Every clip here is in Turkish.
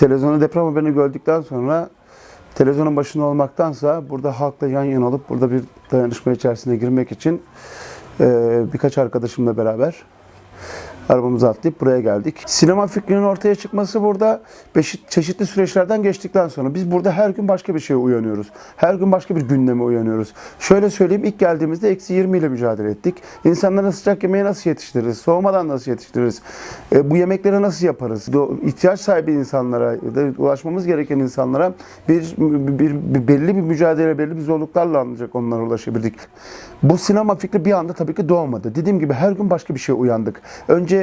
Televizyonda deprem haberini gördükten sonra televizyonun başında olmaktansa burada halkla yan yana olup burada bir dayanışma içerisine girmek için birkaç arkadaşımla beraber arabamızı atlayıp buraya geldik. Sinema fikrinin ortaya çıkması burada çeşitli süreçlerden geçtikten sonra biz burada her gün başka bir şeye uyanıyoruz. Her gün başka bir gündeme uyanıyoruz. Şöyle söyleyeyim ilk geldiğimizde eksi 20 ile mücadele ettik. İnsanlara sıcak yemeği nasıl yetiştiririz? Soğumadan nasıl yetiştiririz? E, bu yemekleri nasıl yaparız? İhtiyaç sahibi insanlara ulaşmamız gereken insanlara bir, bir, bir belli bir mücadele, belli bir zorluklarla ancak onlara ulaşabildik. Bu sinema fikri bir anda tabii ki doğmadı. Dediğim gibi her gün başka bir şeye uyandık. Önce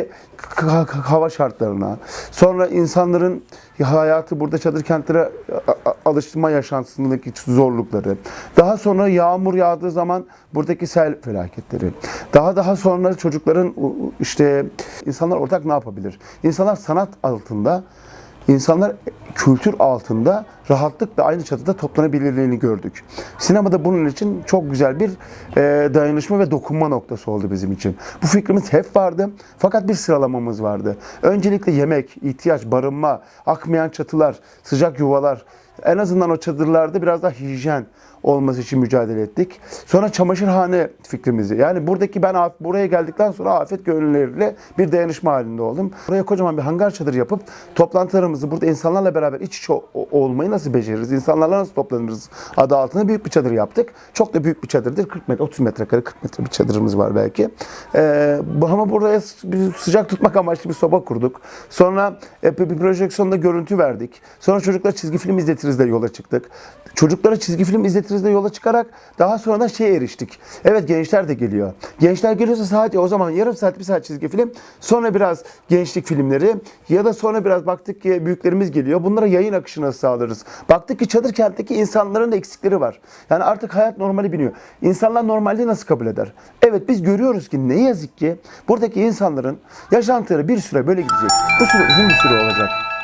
hava şartlarına, sonra insanların hayatı burada çadır kentlere alıştırma yaşantısındaki zorlukları, daha sonra yağmur yağdığı zaman buradaki sel felaketleri, daha daha sonra çocukların işte insanlar ortak ne yapabilir? İnsanlar sanat altında İnsanlar kültür altında rahatlıkla aynı çatıda toplanabilirliğini gördük. Sinemada bunun için çok güzel bir e, dayanışma ve dokunma noktası oldu bizim için. Bu fikrimiz hep vardı fakat bir sıralamamız vardı. Öncelikle yemek, ihtiyaç, barınma, akmayan çatılar, sıcak yuvalar, en azından o çadırlarda biraz daha hijyen olması için mücadele ettik. Sonra çamaşırhane fikrimizi. Yani buradaki ben buraya geldikten sonra afet gönüllüleriyle bir dayanışma halinde oldum. Buraya kocaman bir hangar çadır yapıp toplantılarımızı burada insanlarla beraber iç içe olmayı nasıl beceririz? İnsanlarla nasıl toplanırız? Adı altında büyük bir çadır yaptık. Çok da büyük bir çadırdır. 40 metre, 30 metrekare, 40 metre bir çadırımız var belki. Ee, ama buraya sıcak tutmak amaçlı bir soba kurduk. Sonra e, bir projeksiyonda görüntü verdik. Sonra çocuklara çizgi film izletiriz de yola çıktık. Çocuklara çizgi film izletiriz de yola çıkarak daha sonra da şeye eriştik. Evet gençler de geliyor. Gençler geliyorsa sadece o zaman yarım saat bir saat çizgi film. Sonra biraz gençlik filmleri ya da sonra biraz baktık ki büyüklerimiz geliyor. Bunlara yayın akışını sağlarız. Baktık ki çadır kentteki insanların da eksikleri var. Yani artık hayat normali biniyor. İnsanlar normalliği nasıl kabul eder? Evet biz görüyoruz ki ne yazık ki buradaki insanların yaşantıları bir süre böyle gidecek. Bu süre uzun bir süre olacak.